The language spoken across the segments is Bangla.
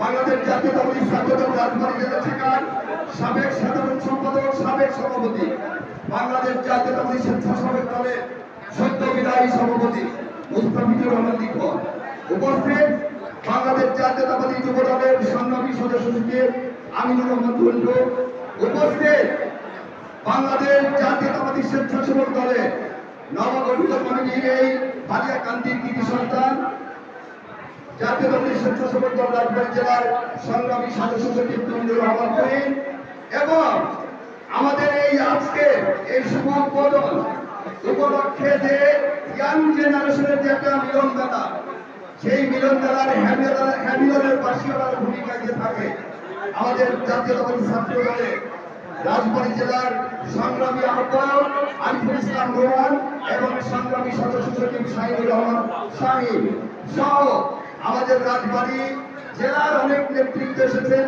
বাংলাদেশ জাতীয়তাবাদী ছাত্র দল রাজবাড়ী জেলা শাখার সাবেক সাধারণ সম্পাদক, সাবেক সভাপতি। বাংলাদেশ জাতীয়তাবাদী স্বেচ্ছাসেবক দলের সদ্য বিদায়ী সভাপতি মুস্তাফিজুর রহমান দীপক উপস্থিত বাংলাদেশ জাতীয়তাবাদী যুব দলের সংগ্রামী সদস্য সচিব আমিনুর রহমান টুন্টু উপস্থিত বাংলাদেশ জাতীয়তাবাদী স্বেচ্ছাসেবক দলের নবগঠিত কমিটির এই সন্তান জাতীয়তাবাদী স্বেচ্ছাসেবক দল রাজবাড়ী জেলার সংগ্রামী সদস্য সচিব তুমিনুর রহমান করিম এবং আমাদের এই আজকে এই শুভ উদ্বোধন উপলক্ষে যে ইয়াং জেনারেশনের যে একটা মিলন মেলা সেই মিলন মেলার হ্যামিলনের বাসিওয়ালার ভূমিকা দিয়ে থাকে আমাদের জাতীয়তাবাদী ছাত্র দলের রাজবাড়ী জেলার সংগ্রামী আহ্বায়ক আরিফুল ইসলাম রোহান এবং সংগ্রামী সদস্য সচিব শাহিনুর রহমান শাহিন সহ আমাদের রাজবাড়ি, জেলার অনেক নেতৃত্ব এসেছেন।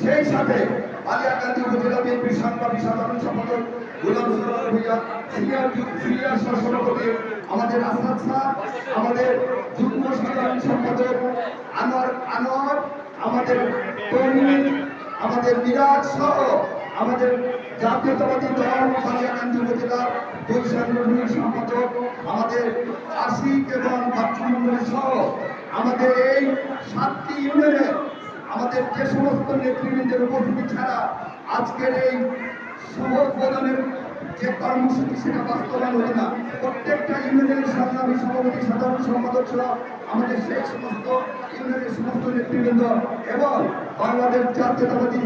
সেই সাথে বালিয়াকান্দি উপজেলা বিএনপির সংগ্রামী সাধারণ সম্পাদক গোলাম ভূঁইয়া, সিনিয়র সিনিয়র সহসভাপতি আমাদের আসাদ শাহ আমাদের যুগ্ম সাধারণ সম্পাদক আনোয়ার আনোয়ার, আমাদের কর্মী, আমাদের মিরাজ সহ আমাদের জাতীয়তাবাদী দল বালিয়াকান্দি উপজেলা দুই সাংগঠনিক সম্পাদক, আমাদের আশিক এবং বাচ্চুমন্ডলী সহ আমাদের এই সাতটি ইউনিয়নের আমাদের যে সমস্ত নেতৃবৃন্দের উপস্থিতি ছাড়া আজকের এই শহর প্রদানের যে কর্মসূচি সেটা বাস্তবায়ন হলো না। প্রত্যেকটা ইউনিয়নের সংগ্রামী সভাপতি, সাধারণ সম্পাদক সহ আমাদের সেই সমস্ত ইউনিয়নের সমস্ত নেতৃবৃন্দ এবং বাংলাদেশ জাতীয়তাবাদী